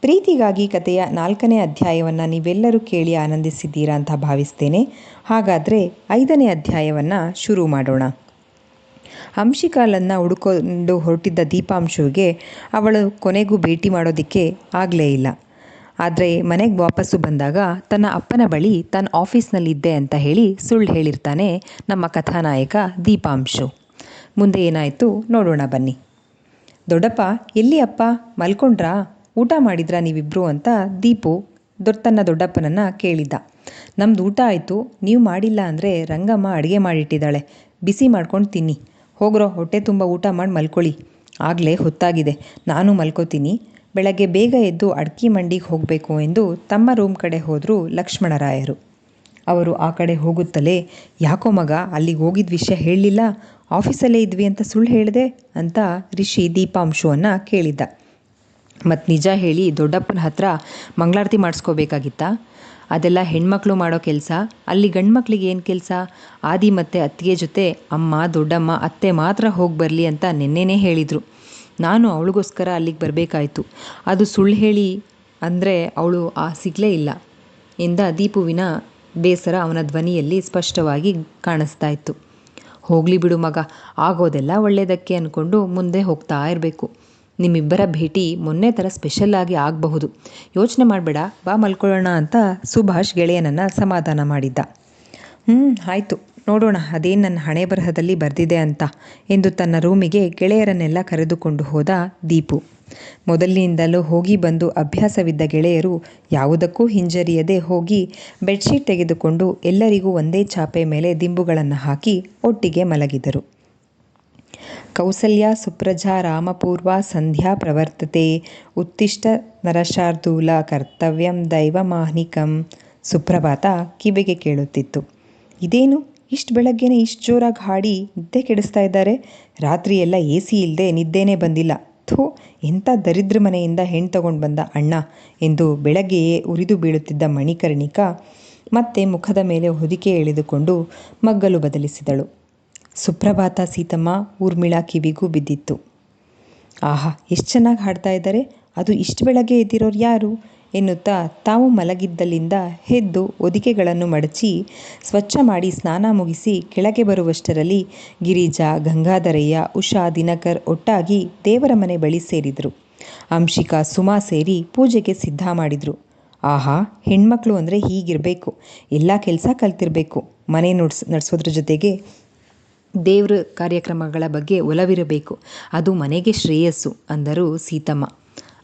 ಪ್ರೀತಿಗಾಗಿ ಕಥೆಯ ನಾಲ್ಕನೇ ಅಧ್ಯಾಯವನ್ನು ನೀವೆಲ್ಲರೂ ಕೇಳಿ ಆನಂದಿಸಿದ್ದೀರಾ ಅಂತ ಭಾವಿಸ್ತೇನೆ. ಹಾಗಾದರೆ ಐದನೇ ಅಧ್ಯಾಯವನ್ನು ಶುರು ಮಾಡೋಣ. ಅಂಶಿಕಾಲನ್ನು ಹುಡುಕೊಂಡು ಹೊರಟಿದ್ದ ದೀಪಾಂಶುವಿಗೆ ಅವಳು ಕೊನೆಗೂ ಭೇಟಿ ಮಾಡೋದಕ್ಕೆ ಆಗಲೇ ಇಲ್ಲ. ಆದರೆ ಮನೆಗೆ ವಾಪಸ್ಸು ಬಂದಾಗ ತನ್ನ ಅಪ್ಪನ ಬಳಿ ತನ್ನ ಆಫೀಸ್ನಲ್ಲಿದ್ದೆ ಅಂತ ಹೇಳಿ ಸುಳ್ಳು ಹೇಳಿರ್ತಾನೆ ನಮ್ಮ ಕಥಾನಾಯಕ ದೀಪಾಂಶು. ಮುಂದೆ ಏನಾಯಿತು ನೋಡೋಣ ಬನ್ನಿ. ದೊಡ್ಡಪ್ಪ, ಎಲ್ಲಿ ಅಪ್ಪ? ಮಲ್ಕೊಂಡ್ರಾ? ಊಟ ಮಾಡಿದ್ರಾ ನೀವಿಬ್ಬರು ಅಂತ ದೀಪು ತನ್ನ ದೊಡ್ಡಪ್ಪನನ್ನು ಕೇಳಿದ್ದ. ನಮ್ದು ಊಟ ಆಯಿತು, ನೀವು ಮಾಡಿಲ್ಲ ಅಂದರೆ ರಂಗಮ್ಮ ಅಡುಗೆ ಮಾಡಿಟ್ಟಿದ್ದಾಳೆ. ಬಿಸಿ ಮಾಡ್ಕೊಂಡು ತಿನ್ನಿ. ಹೋಗ್ರೋ, ಹೊಟ್ಟೆ ತುಂಬ ಊಟ ಮಾಡಿ ಮಲ್ಕೊಳ್ಳಿ. ಆಗಲೇ ಹೊತ್ತಾಗಿದೆ. ನಾನು ಮಲ್ಕೋತೀನಿ. ಬೆಳಗ್ಗೆ ಬೇಗ ಎದ್ದು ಅಡ್ಕಿ ಮಂಡಿಗೆ ಹೋಗಬೇಕು ಎಂದು ತಮ್ಮ ರೂಮ್ ಕಡೆ ಹೋದರು ಲಕ್ಷ್ಮಣರಾಯರು ಅವರು ಆ ಕಡೆ ಹೋಗುತ್ತಲೇ, ಯಾಕೋ ಮಗ, ಅಲ್ಲಿಗೆ ಹೋಗಿದ್ದ ವಿಷಯ ಹೇಳಲಿಲ್ಲ? ಆಫೀಸಲ್ಲೇ ಇದ್ವಿ ಅಂತ ಸುಳ್ಳು ಹೇಳಿದೆ? ಅಂತ ರಿಷಿ ದೀಪಾಂಶುವನ್ನು ಕೇಳಿದ್ದ. ಮತ್ತು ನಿಜ ಹೇಳಿ ದೊಡ್ಡಪ್ಪನ ಹತ್ರ ಮಂಗಳಾರತಿ ಮಾಡಿಸ್ಕೋಬೇಕಾಗಿತ್ತಾ? ಅದೆಲ್ಲ ಹೆಣ್ಮಕ್ಳು ಮಾಡೋ ಕೆಲಸ, ಅಲ್ಲಿ ಗಂಡ್ಮಕ್ಳಿಗೆ ಏನು ಕೆಲಸ? ಆದಿ ಮತ್ತು ಅತ್ತಿಗೆ ಜೊತೆ ಅಮ್ಮ, ದೊಡ್ಡಮ್ಮ, ಅತ್ತೆ ಮಾತ್ರ ಹೋಗಿ ಬರಲಿ ಅಂತ ನಿನ್ನೆನೇ ಹೇಳಿದರು. ನಾನು ಅವಳಿಗೋಸ್ಕರ ಅಲ್ಲಿಗೆ ಬರಬೇಕಾಯ್ತು. ಅದು ಸುಳ್ಳು ಹೇಳಿ ಅಂದರೆ ಅವಳು ಆ ಸಿಗಲೇ ಇಲ್ಲ ಎಂದ ದೀಪುವಿನ ಬೇಸರ ಅವನ ಧ್ವನಿಯಲ್ಲಿ ಸ್ಪಷ್ಟವಾಗಿ ಕಾಣಿಸ್ತಾ ಇತ್ತು ಹೋಗಲಿ ಬಿಡು ಮಗ, ಆಗೋದೆಲ್ಲ ಒಳ್ಳೆಯದಕ್ಕೆ ಅಂದ್ಕೊಂಡು ಮುಂದೆ ಹೋಗ್ತಾ ಇರಬೇಕು. ನಿಮ್ಮಿಬ್ಬರ ಭೇಟಿ ಮೊನ್ನೆ ಥರ ಸ್ಪೆಷಲ್ಲಾಗಿ ಆಗಬಹುದು. ಯೋಚನೆ ಮಾಡಬೇಡ, ಬಾ ಮಲ್ಕೊಳ್ಳೋಣ ಅಂತ ಸುಭಾಷ್ ಗೆಳೆಯನನ್ನು ಸಮಾಧಾನ ಮಾಡಿದ್ದ. ಹ್ಞೂ ಆಯಿತು. ನೋಡೋಣ, ಅದೇನು ನನ್ನ ಹಣೆ ಬರಹದಲ್ಲಿ ಬರೆದಿದೆ ಅಂತ ಎಂದು ತನ್ನ ರೂಮಿಗೆ ಗೆಳೆಯರನ್ನೆಲ್ಲ ಕರೆದುಕೊಂಡು ಹೋದ ದೀಪು. ಮೊದಲಿನಿಂದಲೂ ಹೋಗಿ ಬಂದು ಅಭ್ಯಾಸವಿದ್ದ ಗೆಳೆಯರು ಯಾವುದಕ್ಕೂ ಹಿಂಜರಿಯದೆ ಹೋಗಿ ಬೆಡ್ಶೀಟ್ ತೆಗೆದುಕೊಂಡು ಎಲ್ಲರಿಗೂ ಒಂದೇ ಚಾಪೆ ಮೇಲೆ ದಿಂಬುಗಳನ್ನು ಹಾಕಿ ಒಟ್ಟಿಗೆ ಮಲಗಿದರು. ಕೌಸಲ್ಯ, ಸುಪ್ರಜಾ, ರಾಮಪೂರ್ವ, ಸಂಧ್ಯಾ ಪ್ರವರ್ತತೆ ಉತ್ತಿಷ್ಟ ನರಶಾರ್ದೂಲ, ಕರ್ತವ್ಯಂ ದೈವಮಾಹ್ನಿಕಂ ಸುಪ್ರಭಾತ ಕಿವಿಗೆ ಕೇಳುತ್ತಿತ್ತು. ಇದೇನು? ಇಷ್ಟು ಬೆಳಗ್ಗೆನೆ ಇಷ್ಟು ಜೋರಾಗಿ ಹಾಡಿ ನಿದ್ದೆ ಕೆಡಿಸ್ತಾ ಇದ್ದಾರೆ. ರಾತ್ರಿ ಎಲ್ಲ ಎ ಸಿ ಇಲ್ಲದೆ ನಿದ್ದೆನೇ ಬಂದಿಲ್ಲ. ಥೂ, ಎಂಥ ದರಿದ್ರ ಮನೆಯಿಂದ ಹೆಣ್ಣು ತಗೊಂಡು ಬಂದ ಅಣ್ಣ ಎಂದು ಬೆಳಗ್ಗೆಯೇ ಉರಿದು ಬೀಳುತ್ತಿದ್ದ ಮಣಿಕರ್ಣಿಕಾ ಮತ್ತೆ ಮುಖದ ಮೇಲೆ ಹೊದಿಕೆ ಎಳೆದುಕೊಂಡು ಮಗ್ಗಲು ಬದಲಿಸಿದಳು. ಸುಪ್ರಭಾತ ಸೀತಮ್ಮ ಊರ್ಮಿಳಾ ಕಿವಿಗೂ ಬಿದ್ದಿತ್ತು. ಆಹಾ, ಎಷ್ಟು ಚೆನ್ನಾಗಿ ಹಾಡ್ತಾ ಇದ್ದಾರೆ ಅದು ಇಷ್ಟು ಬೆಳಗ್ಗೆ ಎದ್ದಿರೋರು ಯಾರು? ಎನ್ನುತ್ತಾ ತಾವು ಮಲಗಿದ್ದಲ್ಲಿಂದ ಹೆದ್ದು ಹೊದಿಕೆಗಳನ್ನು ಮಡಚಿ ಸ್ವಚ್ಛ ಮಾಡಿ ಸ್ನಾನ ಮುಗಿಸಿ ಕೆಳಗೆ ಬರುವಷ್ಟರಲ್ಲಿ ಗಿರಿಜಾ, ಗಂಗಾಧರಯ್ಯ, ಉಷಾ, ದಿನಕರ್ ಒಟ್ಟಾಗಿ ದೇವರ ಮನೆ ಬಳಿ ಸೇರಿದರು. ಅಂಶಿಕಾ, ಸುಮಾ ಸೇರಿ ಪೂಜೆಗೆ ಸಿದ್ಧ ಮಾಡಿದರು. ಆಹಾ, ಹೆಣ್ಮಕ್ಳು ಅಂದರೆ ಹೀಗಿರಬೇಕು. ಎಲ್ಲ ಕೆಲಸ ಕಲ್ತಿರಬೇಕು. ಮನೆ ನಡ್ಸ್, ನಡೆಸೋದ್ರ ಜೊತೆಗೆ ದೇವ್ರ ಕಾರ್ಯಕ್ರಮಗಳ ಬಗ್ಗೆ ಒಲವಿರಬೇಕು. ಅದು ಮನೆಗೆ ಶ್ರೇಯಸ್ಸು, ಅಂದರು ಸೀತಮ್ಮ.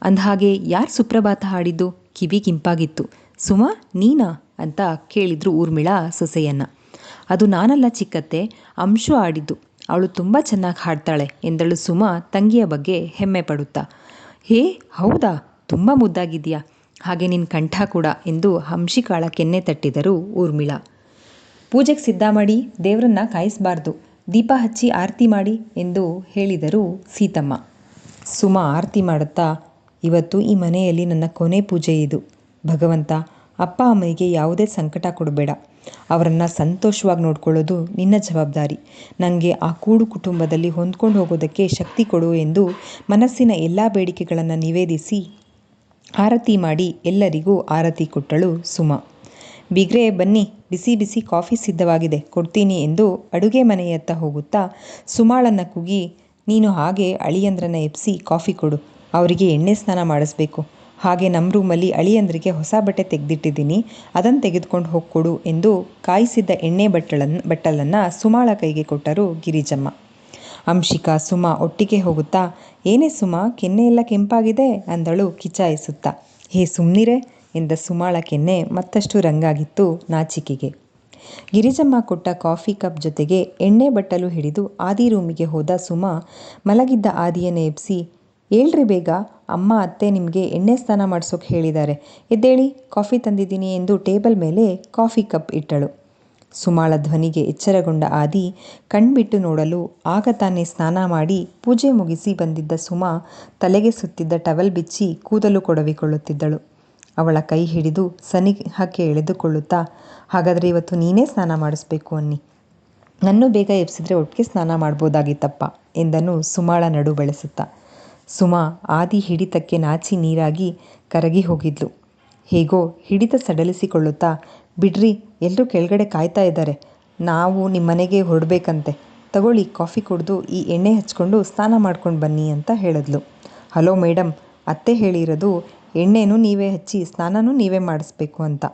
ಅಂದಹಾಗೆ, ಯಾರು ಸುಪ್ರಭಾತ ಹಾಡಿದ್ದು? ಕಿವಿ ಕಿಂಪಾಗಿತ್ತು. ಸುಮಾ, ನೀನಾ? ಅಂತ ಕೇಳಿದ್ರು ಊರ್ಮಿಳಾ ಸೊಸೆಯನ್ನ. ಅದು ನಾನಲ್ಲ ಚಿಕ್ಕತ್ತೆ, ಅಂಶು ಆಡಿದ್ದು ಅವಳು ತುಂಬ ಚೆನ್ನಾಗಿ ಹಾಡ್ತಾಳೆ, ಎಂದಳು ಸುಮಾ ತಂಗಿಯ ಬಗ್ಗೆ ಹೆಮ್ಮೆ ಪಡುತ್ತಾ. ಹೇ, ಹೌದಾ? ತುಂಬ ಮುದ್ದಾಗಿದೆಯಾ ಹಾಗೆ ನಿನ್ನ ಕಂಠ ಕೂಡ, ಎಂದು ಹಂಶಿಕಾಳ ಕೆನ್ನೆ ತಟ್ಟಿದರು ಊರ್ಮಿಳಾ. ಪೂಜೆಗೆ ಸಿದ್ಧ ಮಾಡಿ ದೇವರನ್ನ ಕಾಯಿಸಬಾರ್ದು. ದೀಪ ಹಚ್ಚಿ ಆರತಿ ಮಾಡಿ ಎಂದು ಹೇಳಿದರು ಸೀತಮ್ಮ. ಸುಮ ಆರತಿ ಮಾಡುತ್ತಾ, ಇವತ್ತು ಈ ಮನೆಯಲ್ಲಿ ನನ್ನ ಕೊನೆ ಪೂಜೆ ಇದು. ಭಗವಂತ, ಅಪ್ಪ ಅಮ್ಮನಿಗೆ ಯಾವುದೇ ಸಂಕಟ ಕೊಡಬೇಡ. ಅವರನ್ನು ಸಂತೋಷವಾಗಿ ನೋಡ್ಕೊಳ್ಳೋದು ನಿನ್ನ ಜವಾಬ್ದಾರಿ. ನನಗೆ ಆ ಕೂಡು ಕುಟುಂಬದಲ್ಲಿ ಹೊಂದ್ಕೊಂಡು ಹೋಗೋದಕ್ಕೆ ಶಕ್ತಿ ಕೊಡು ಎಂದು ಮನಸ್ಸಿನ ಎಲ್ಲ ಬೇಡಿಕೆಗಳನ್ನು ನಿವೇದಿಸಿ ಆರತಿ ಮಾಡಿ ಎಲ್ಲರಿಗೂ ಆರತಿ ಕೊಟ್ಟಳು ಸುಮಾ. ಬಿಗ್ರೆ, ಬನ್ನಿ, ಬಿಸಿ ಬಿಸಿ ಕಾಫಿ ಸಿದ್ಧವಾಗಿದೆ. ಕೊಡ್ತೀನಿ ಎಂದು ಅಡುಗೆ ಮನೆಯತ್ತ ಹೋಗುತ್ತಾ ಸುಮಾಳನ್ನು ಕುಗಿ, ನೀನು ಹಾಗೆ ಅಳಿಯಂದ್ರನ್ನ ಎಬ್ಸಿ ಕಾಫಿ ಕೊಡು, ಅವರಿಗೆ ಎಣ್ಣೆ ಸ್ನಾನ ಮಾಡಿಸ್ಬೇಕು. ಹಾಗೆ ನಮ್ಮ ರೂಮಲ್ಲಿ ಅಳಿಯಂದ್ರಿಗೆ ಹೊಸ ಬಟ್ಟೆ ತೆಗೆದಿಟ್ಟಿದ್ದೀನಿ ಅದನ್ನು ತೆಗೆದುಕೊಂಡು ಹೋಗಿ ಕೊಡು ಎಂದು ಕಾಯಿಸಿದ್ದ ಎಣ್ಣೆ ಬಟ್ಟಲನ್ನು ಬಟ್ಟಲನ್ನು ಸುಮಾಳ ಕೈಗೆ ಕೊಟ್ಟರು ಗಿರಿಜಮ್ಮ. ಅಂಶಿಕಾ, ಸುಮಾ ಒಟ್ಟಿಗೆ ಹೋಗುತ್ತಾ, ಏನೇ ಸುಮಾ ಕೆನ್ನೆ ಎಲ್ಲ ಕೆಂಪಾಗಿದೆ ಅಂದಳು ಕಿಚಾಯಿಸುತ್ತಾ ಹೇ ಸುಮ್ಮನಿರೆ ಎಂದ ಸುಮಾಳ ಕೆನ್ನೆ ಮತ್ತಷ್ಟು ರಂಗಾಗಿತ್ತು ನಾಚಿಕೆಗೆ. ಗಿರಿಜಮ್ಮ ಕೊಟ್ಟ ಕಾಫಿ ಕಪ್ ಜೊತೆಗೆ ಎಣ್ಣೆ ಬಟ್ಟಲು ಹಿಡಿದು ಆದಿ ರೂಮಿಗೆ ಹೋದ ಸುಮಾ ಮಲಗಿದ್ದ ಆದಿಯನ್ನು ಎಬ್ಸಿ ಹೇಳ್ರಿ ಬೇಗ, ಅಮ್ಮ, ಅತ್ತೆ ನಿಮಗೆ ಎಣ್ಣೆ ಸ್ನಾನ ಮಾಡಿಸೋಕೆ ಹೇಳಿದ್ದಾರೆ. ಎದ್ದೇಳಿ, ಕಾಫಿ ತಂದಿದ್ದೀನಿ ಎಂದು ಟೇಬಲ್ ಮೇಲೆ ಕಾಫಿ ಕಪ್ ಇಟ್ಟಳು. ಸುಮಾಳ ಧ್ವನಿಗೆ ಎಚ್ಚರಗೊಂಡ ಆದಿ ಕಣ್ಬಿಟ್ಟು ನೋಡಲು ಆಗ ತಾನೇ ಸ್ನಾನ ಮಾಡಿ ಪೂಜೆ ಮುಗಿಸಿ ಬಂದಿದ್ದ ಸುಮಾ ತಲೆಗೆ ಸುತ್ತಿದ್ದ ಟವಲ್ ಬಿಚ್ಚಿ ಕೂದಲು ಕೊಡವಿಕೊಳ್ಳುತ್ತಿದ್ದಳು. ಅವಳ ಕೈ ಹಿಡಿದು ಸನಿಹಕ್ಕೆ ಎಳೆದುಕೊಳ್ಳುತ್ತಾ, ಹಾಗಾದರೆ ಇವತ್ತು ನೀನೇ ಸ್ನಾನ ಮಾಡಿಸ್ಬೇಕು ಅನ್ನಿ. ನನ್ನೂ ಬೇಗ ಎಬ್ಸಿದ್ರೆ ಒಟ್ಟಿಗೆ ಸ್ನಾನ ಮಾಡ್ಬೋದಾಗಿತ್ತಪ್ಪ, ಎಂದನು ಸುಮಾಳ ನಡು ಬೆಳೆಸುತ್ತಾ. ಸುಮಾ ಆದಿ ಹಿಡಿತಕ್ಕೆ ನಾಚಿ ನೀರಾಗಿ ಕರಗಿ ಹೋಗಿದ್ಲು. ಹೇಗೋ ಹಿಡಿತ ಸಡಲಿಸಿಕೊಳ್ಳುತ್ತಾ, ಬಿಡ್ರಿ ಎಲ್ಲರೂ ಕೆಳಗಡೆ ಕಾಯ್ತಾ ಇದ್ದಾರೆ. ನಾವು ನಿಮ್ಮ ಮನೆಗೆ ಹೊರಡಬೇಕಂತೆ. ತಗೊಳ್ಳಿ, ಕಾಫಿ ಕುಡಿದು ಈ ಎಣ್ಣೆ ಹಚ್ಕೊಂಡು ಸ್ನಾನ ಮಾಡ್ಕೊಂಡು ಬನ್ನಿ, ಅಂತ ಹೇಳಿದ್ಲು. ಹಲೋ ಮೇಡಮ್ ಅತ್ತೆ ಹೇಳಿರೋದು ಎಣ್ಣೆನೂ ನೀವೇ ಹಚ್ಚಿ, ಸ್ನಾನನೂ ನೀವೇ ಮಾಡಿಸ್ಬೇಕು ಅಂತ.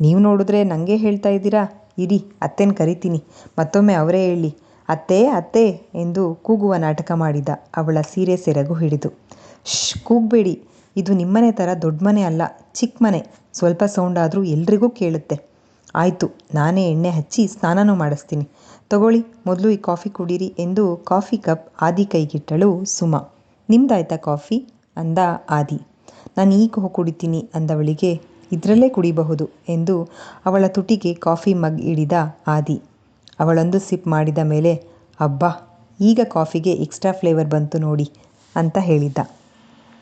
ನೀವು ನೋಡಿದ್ರೆ ನನಗೆ ಹೇಳ್ತಾ ಇದ್ದೀರಾ? ಇರಿ, ಅತ್ತೆನ ಕರಿತೀನಿ. ಮತ್ತೊಮ್ಮೆ ಅವರೇ ಹೇಳಿ, ಅತ್ತೆ ಅತ್ತೆ ಎಂದು ಕೂಗುವ ನಾಟಕ ಮಾಡಿದ ಅವಳ ಸೀರೆ ಸೆರಗು ಹಿಡಿದು. ಶ್ ಕೂಗಬೇಡಿ. ಇದು ನಿಮ್ಮನೆ ಥರ ದೊಡ್ಡ ಮನೆ ಅಲ್ಲ ಚಿಕ್ಕ ಮನೆ. ಸ್ವಲ್ಪ ಸೌಂಡ್ ಆದರೂ ಎಲ್ರಿಗೂ ಕೇಳುತ್ತೆ. ಆಯಿತು, ನಾನೇ ಎಣ್ಣೆ ಹಚ್ಚಿ ಸ್ನಾನನೂ ಮಾಡಿಸ್ತೀನಿ. ತಗೊಳ್ಳಿ, ಮೊದಲು ಈ ಕಾಫಿ ಕುಡೀರಿ ಎಂದು ಕಾಫಿ ಕಪ್ ಆದಿ ಕೈಗಿಟ್ಟಳು ಸುಮಾ. ನಿಮ್ದಾಯ್ತಾ ಕಾಫಿ? ಅಂದ ಆದಿ. ನಾನು ಈಗ ಕುಡಿತೀನಿ ಅಂದವಳಿಗೆ, ಇದರಲ್ಲೇ ಕುಡಿಬಹುದು ಎಂದು ಅವಳ ತುಟಿಗೆ ಕಾಫಿ ಮಗ್ ಹಿಡಿದ ಆದಿ. ಅವಳೊಂದು ಸಿಪ್ ಮಾಡಿದ ಮೇಲೆ, ಅಬ್ಬಾ, ಈಗ ಕಾಫಿಗೆ ಎಕ್ಸ್ಟ್ರಾ ಫ್ಲೇವರ್ ಬಂತು ನೋಡಿ ಅಂತ ಹೇಳಿದ್ದ.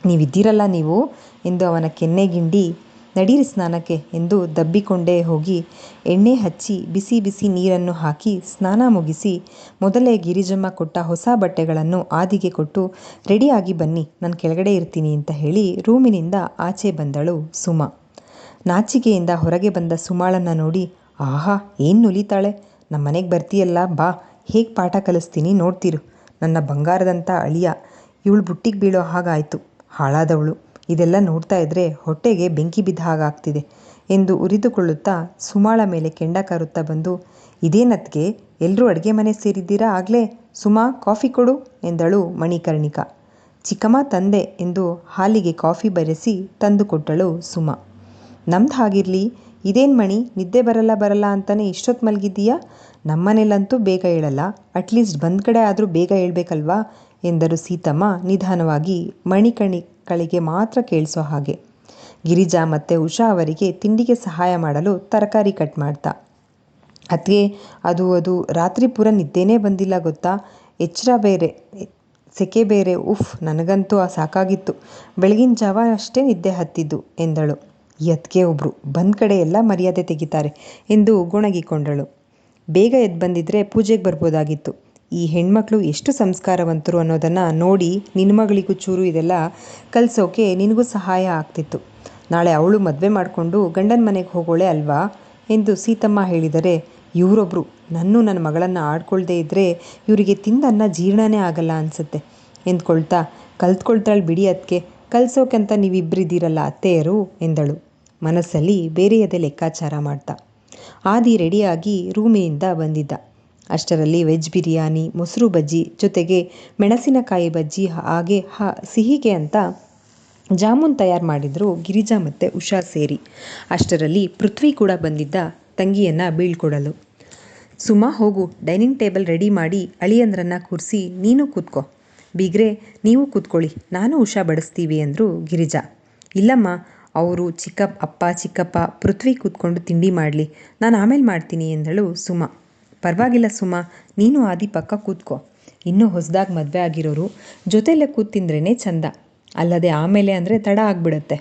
ನೀವಿದ್ದೀರಲ್ಲ ನೀವು? ಎಂದು ಅವನ ಕೆನ್ನೆಗಿಂಡಿ ನಡೀರಿ ಸ್ನಾನಕ್ಕೆ ಎಂದು ದಬ್ಬಿಕೊಂಡೇ ಹೋಗಿ ಎಣ್ಣೆ ಹಚ್ಚಿ ಬಿಸಿ ಬಿಸಿ ನೀರನ್ನು ಹಾಕಿ ಸ್ನಾನ ಮುಗಿಸಿ ಮೊದಲೇ ಗಿರಿಜಮ್ಮ ಕೊಟ್ಟ ಹೊಸ ಬಟ್ಟೆಗಳನ್ನು ಆದಿಗೆ ಕೊಟ್ಟು, ರೆಡಿಯಾಗಿ ಬನ್ನಿ, ನಾನು ಕೆಳಗಡೆ ಇರ್ತೀನಿ ಅಂತ ಹೇಳಿ ರೂಮಿನಿಂದ ಆಚೆ ಬಂದಳು ಸುಮಾ. ನಾಚಿಕೆಯಿಂದ ಹೊರಗೆ ಬಂದ ಸುಮಾಳನ್ನು ನೋಡಿ, ಆಹಾ, ಏನು ನುಲಿತಾಳೆ? ನಮ್ಮ ಮನೆಗೆ ಬರ್ತೀಯಲ್ಲ, ಬಾ, ಹೇಗೆ ಪಾಠ ಕಲಿಸ್ತೀನಿ ನೋಡ್ತಿರು. ನನ್ನ ಬಂಗಾರದಂಥ ಅಳಿಯ, ಇವಳು ಬುಟ್ಟಿಗೆ ಬೀಳೋ ಹಾಗಾಯಿತು, ಹಾಳಾದವಳು. ಇದೆಲ್ಲ ನೋಡ್ತಾ ಇದ್ರೆ ಹೊಟ್ಟೆಗೆ ಬೆಂಕಿ ಬಿದ್ದ ಹಾಗಾಗ್ತಿದೆ ಎಂದು ಉರಿದುಕೊಳ್ಳುತ್ತಾ ಸುಮಾಳ ಮೇಲೆ ಕೆಂಡ ಕರುತ್ತಾ ಬಂದು ಇದೇನತ್ಗೆ ಎಲ್ಲರೂ ಅಡುಗೆ ಮನೆ ಸೇರಿದ್ದೀರಾ ಆಗಲೇ? ಸುಮಾ, ಕಾಫಿ ಕೊಡು ಎಂದಳು ಮಣಿಕರ್ಣಿಕಾ. ಚಿಕ್ಕಮ್ಮ ತಂದೆ ಎಂದು ಹಾಲಿಗೆ ಕಾಫಿ ಬರೆಸಿ ತಂದು ಕೊಟ್ಟಳು ಸುಮಾ. ನಮ್ದು ಹಾಗಿರಲಿ, ಇದೇನು ಮಣಿ, ನಿದ್ದೆ ಬರಲ್ಲ ಬರಲ್ಲ ಅಂತಾನೆ ಇಷ್ಟೊತ್ತು ಮಲಗಿದ್ದೀಯಾ? ನಮ್ಮನೇಲಂತೂ ಬೇಗ ಹೇಳಲ್ಲ ಅಟ್ಲೀಸ್ಟ್ ಬಂದ ಕಡೆ ಆದರೂ ಬೇಗ ಹೇಳ್ಬೇಕಲ್ವಾ ಎಂದರು ಸೀತಮ್ಮ ನಿಧಾನವಾಗಿ ಮಣಿಕಣಿಗಳಿಗೆ ಮಾತ್ರ ಕೇಳಿಸೋ ಹಾಗೆ. ಗಿರಿಜಾ ಮತ್ತು ಉಷಾ ಅವರಿಗೆ ತಿಂಡಿಗೆ ಸಹಾಯ ಮಾಡಲು ತರಕಾರಿ ಕಟ್ ಮಾಡ್ತಾ. ಅದಕ್ಕೆ ಅದು ಅದು, ರಾತ್ರಿ ಪೂರ ನಿದ್ದೆನೇ ಬಂದಿಲ್ಲ ಗೊತ್ತಾ? ಎಚ್ಚರ ಬೇರೆ, ಸೆಕೆ ಬೇರೆ, ಉಫ್, ನನಗಂತೂ ಆ ಸಾಕಾಗಿತ್ತು. ಬೆಳಗಿನ ಜಾವ ಅಷ್ಟೇ ನಿದ್ದೆ ಹತ್ತಿದ್ದು, ಎಂದಳು. ಈ ಒಬ್ರು, ಬಂದ ಕಡೆ ಎಲ್ಲ ಮರ್ಯಾದೆ ತೆಗಿತಾರೆ, ಎಂದು ಗೊಣಗಿಕೊಂಡಳು. ಬೇಗ ಎದ್ದು ಬಂದಿದ್ರೆ ಪೂಜೆಗೆ ಬರ್ಬೋದಾಗಿತ್ತು. ಈ ಹೆಣ್ಮಕ್ಳು ಎಷ್ಟು ಸಂಸ್ಕಾರವಂತರು ಅನ್ನೋದನ್ನು ನೋಡಿ ನಿನ್ನ ಮಗಳಿಗೂ ಚೂರು ಇದೆಲ್ಲ ಕಲಿಸೋಕೆ ನಿನಗೂ ಸಹಾಯ ಆಗ್ತಿತ್ತು. ನಾಳೆ ಅವಳು ಮದುವೆ ಮಾಡಿಕೊಂಡು ಗಂಡನ ಮನೆಗೆ ಹೋಗೋಳೆ ಅಲ್ವಾ? ಎಂದು ಸೀತಮ್ಮ ಹೇಳಿದರೆ ಇವರೊಬ್ಬರು ನನ್ನೂ ನನ್ನ ಮಗಳನ್ನು ಆಡ್ಕೊಳ್ದೇ ಇದ್ದರೆ ಇವರಿಗೆ ತಿಂದನ್ನ ಜೀರ್ಣನೇ ಆಗಲ್ಲ ಅನಿಸುತ್ತೆ. ಎಂದ್ಕೊಳ್ತಾ, ಕಲ್ತ್ಕೊಳ್ತಾಳೆ ಬಿಡಿ ಅದಕ್ಕೆ ಕಲ್ಸೋಕೆಂತ ನೀವಿಬ್ಬರಿದ್ದೀರಲ್ಲ ಅತ್ತೆಯರು? ಎಂದಳು. ಮನಸ್ಸಲ್ಲಿ ಬೇರೆಯದೇ ಲೆಕ್ಕಾಚಾರ ಮಾಡ್ತಾ. ಆದಿ ರೆಡಿಯಾಗಿ ರೂಮಿನಿಂದ ಬಂದಿದ್ದ. ಅಷ್ಟರಲ್ಲಿ ವೆಜ್ ಬಿರಿಯಾನಿ, ಮೊಸರು ಬಜ್ಜಿ ಜೊತೆಗೆ ಮೆಣಸಿನಕಾಯಿ ಬಜ್ಜಿ ಹಾಗೆ ಹ ಸಿಹಿಗೆ ಅಂತ ಜಾಮೂನ್ ತಯಾರು ಮಾಡಿದರು ಗಿರಿಜಾ ಮತ್ತು ಉಷಾ ಸೇರಿ. ಅಷ್ಟರಲ್ಲಿ ಪೃಥ್ವಿ ಕೂಡ ಬಂದಿದ್ದ ತಂಗಿಯನ್ನು ಬೀಳ್ಕೊಡಲು. ಸುಮಾ ಹೋಗು, ಡೈನಿಂಗ್ ಟೇಬಲ್ ರೆಡಿ ಮಾಡಿ ಅಳಿಯಂದ್ರನ್ನ ಕೂರಿಸಿ, ನೀನು ಕೂತ್ಕೋ. ಬೀಗ್ರೆ, ನೀವು ಕೂತ್ಕೊಳ್ಳಿ, ನಾನು ಉಷಾ ಬಡಿಸ್ತೀವಿ ಅಂದರು ಗಿರಿಜಾ. ಇಲ್ಲಮ್ಮ, ಅವರು ಚಿಕ್ಕಪ್ಪ ಅಪ್ಪ, ಚಿಕ್ಕಪ್ಪ, ಪೃಥ್ವಿ ಕೂತ್ಕೊಂಡು ತಿಂಡಿ ಮಾಡಲಿ, ನಾನು ಆಮೇಲೆ ಮಾಡ್ತೀನಿ ಎಂದಳು ಸುಮಾ. ಪರವಾಗಿಲ್ಲ ಸುಮಾ, ನೀನು ಆದಿ ಪಕ್ಕ ಕೂತ್ಕೋ. ಇನ್ನೂ ಹೊಸದಾಗಿ ಮದುವೆ ಆಗಿರೋರು ಜೊತೆಯಲ್ಲೇ ಕೂತ್ ತಿಂದ್ರೇ ಚಂದ. ಅಲ್ಲದೆ ಆಮೇಲೆ ಅಂದರೆ ತಡ ಆಗ್ಬಿಡತ್ತೆ.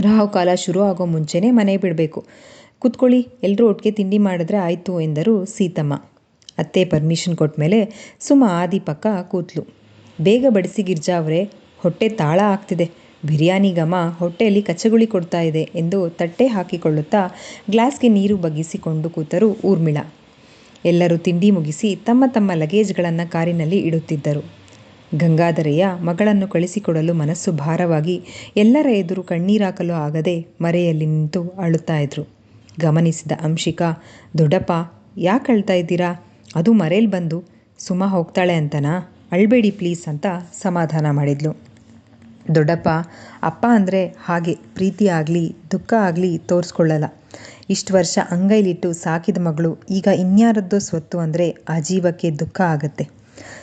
ರಾಹು ಕಾಲ ಶುರು ಆಗೋ ಮುಂಚೆನೇ ಮನೆ ಬಿಡಬೇಕು. ಕೂತ್ಕೊಳ್ಳಿ ಎಲ್ಲರೂ ಒಟ್ಟಿಗೆ ತಿಂಡಿ ಮಾಡಿದ್ರೆ ಆಯಿತು ಎಂದರು ಸೀತಮ್ಮ. ಅತ್ತೆ ಪರ್ಮಿಷನ್ ಕೊಟ್ಟ ಮೇಲೆ ಸುಮ ಆದಿ ಪಕ್ಕ ಕೂತ್ಲು. ಬೇಗ ಬಡಿಸಿ ಗಿರ್ಜಾ ಅವರೇ, ಹೊಟ್ಟೆ ತಾಳ ಆಗ್ತಿದೆ. ಬಿರಿಯಾನಿ ಗಮ ಹೊಟ್ಟೆಯಲ್ಲಿ ಕಚ್ಚಗುಳಿ ಕೊಡ್ತಾ ಇದೆ ಎಂದು ತಟ್ಟೆ ಹಾಕಿಕೊಳ್ಳುತ್ತಾ ಗ್ಲಾಸ್ಗೆ ನೀರು ಬಗ್ಗಿಸಿಕೊಂಡು ಕೂತರು ಊರ್ಮಿಳ. ಎಲ್ಲರೂ ತಿಂಡಿ ಮುಗಿಸಿ ತಮ್ಮ ತಮ್ಮ ಲಗೇಜ್ಗಳನ್ನು ಕಾರಿನಲ್ಲಿ ಇಡುತ್ತಿದ್ದರು. ಗಂಗಾಧರೆಯ ಮಗಳನ್ನು ಕಳಿಸಿಕೊಡಲು ಮನಸ್ಸು ಭಾರವಾಗಿ ಎಲ್ಲರ ಎದುರು ಕಣ್ಣೀರಾಕಲು ಆಗದೆ ಮರೆಯಲ್ಲಿ ನಿಂತು ಅಳುತ್ತಾ ಇದ್ರು. ಗಮನಿಸಿದ ಅಂಶಿಕಾ, ದೊಡ್ಡಪ್ಪ, ಯಾಕೆ ಅಳ್ತಾ ಇದ್ದೀರಾ? ಅದು ಮರೇಲಿ ಬಂದು ಸುಮ ಹೋಗ್ತಾಳೆ ಅಂತನಾ? ಅಳ್ಬೇಡಿ ಪ್ಲೀಸ್ ಅಂತ ಸಮಾಧಾನ ಮಾಡಿದ್ಲು. ದೊಡ್ಡಪ್ಪ, ಅಪ್ಪ ಅಂದರೆ ಹಾಗೆ, ಪ್ರೀತಿ ಆಗಲಿ, ದುಃಖ ಆಗಲಿ ತೋರಿಸ್ಕೊಳ್ಳಲ್ಲ. ಇಷ್ಟು ವರ್ಷ ಅಂಗೈಲಿಟ್ಟು ಸಾಕಿದ ಮಗಳು, ಈಗ ಇನ್ಯಾರದ್ದೋ ಸ್ವತ್ತು ಅಂದರೆ ಆ ಜೀವಕ್ಕೆ ದುಃಖ ಆಗತ್ತೆ.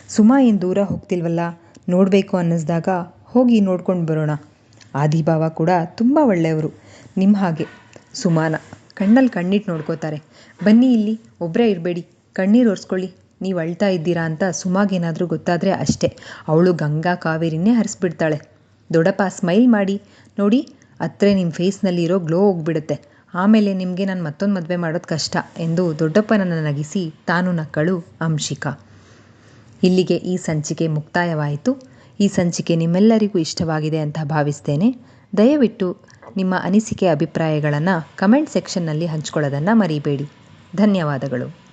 ಸುಮಾ ಏನು ದೂರ ಹೋಗ್ತಿಲ್ವಲ್ಲ? ನೋಡಬೇಕು ಅನ್ನಿಸ್ದಾಗ ಹೋಗಿ ನೋಡ್ಕೊಂಡು ಬರೋಣ. ಆದಿಭಾವ ಕೂಡ ತುಂಬ ಒಳ್ಳೆಯವರು. ನಿಮ್ಮ ಹಾಗೆ. ಸುಮಾನ ಕಣ್ಣಲ್ಲಿ ಕಣ್ಣಿಟ್ಟು ನೋಡ್ಕೋತಾರೆ. ಬನ್ನಿ ಇಲ್ಲಿ ಒಬ್ಬರೇ ಇರಬೇಡಿ. ಕಣ್ಣೀರು ಒರೆಸ್ಕೊಳ್ಳಿ. ನೀವು ಅಳ್ತಾ ಇದ್ದೀರಾ ಅಂತ ಸುಮಾಗೇನಾದರೂ ಗೊತ್ತಾದರೆ ಅಷ್ಟೇ. ಅವಳು ಗಂಗಾ ಕಾವೇರಿನೇ ಹರಿಸ್ಬಿಡ್ತಾಳೆ. ದೊಡ್ಡಪ್ಪ ಸ್ಮೈಲ್ ಮಾಡಿ, ನೋಡಿ, ಅತ್ರೆ ನಿಮ್ಮ ಫೇಸ್ನಲ್ಲಿ ಇರೋ ಗ್ಲೋ ಹೋಗ್ಬಿಡುತ್ತೆ. ಆಮೇಲೆ ನಿಮಗೆ ನಾನು ಮತ್ತೊಂದು ಮದುವೆ ಮಾಡೋದು ಕಷ್ಟ ಎಂದು ದೊಡ್ಡಪ್ಪನನ್ನು ನಗಿಸಿ ತಾನು ನಕ್ಕಳು ಅಂಶಿಕಾ. ಇಲ್ಲಿಗೆ ಈ ಸಂಚಿಕೆ ಮುಕ್ತಾಯವಾಯಿತು. ಈ ಸಂಚಿಕೆ ನಿಮ್ಮೆಲ್ಲರಿಗೂ ಇಷ್ಟವಾಗಿದೆ ಅಂತ ಭಾವಿಸ್ತೇನೆ. ದಯವಿಟ್ಟು ನಿಮ್ಮ ಅನಿಸಿಕೆ ಅಭಿಪ್ರಾಯಗಳನ್ನು ಕಮೆಂಟ್ ಸೆಕ್ಷನ್ನಲ್ಲಿ ಹಂಚ್ಕೊಳ್ಳೋದನ್ನು ಮರಿಬೇಡಿ. ಧನ್ಯವಾದಗಳು.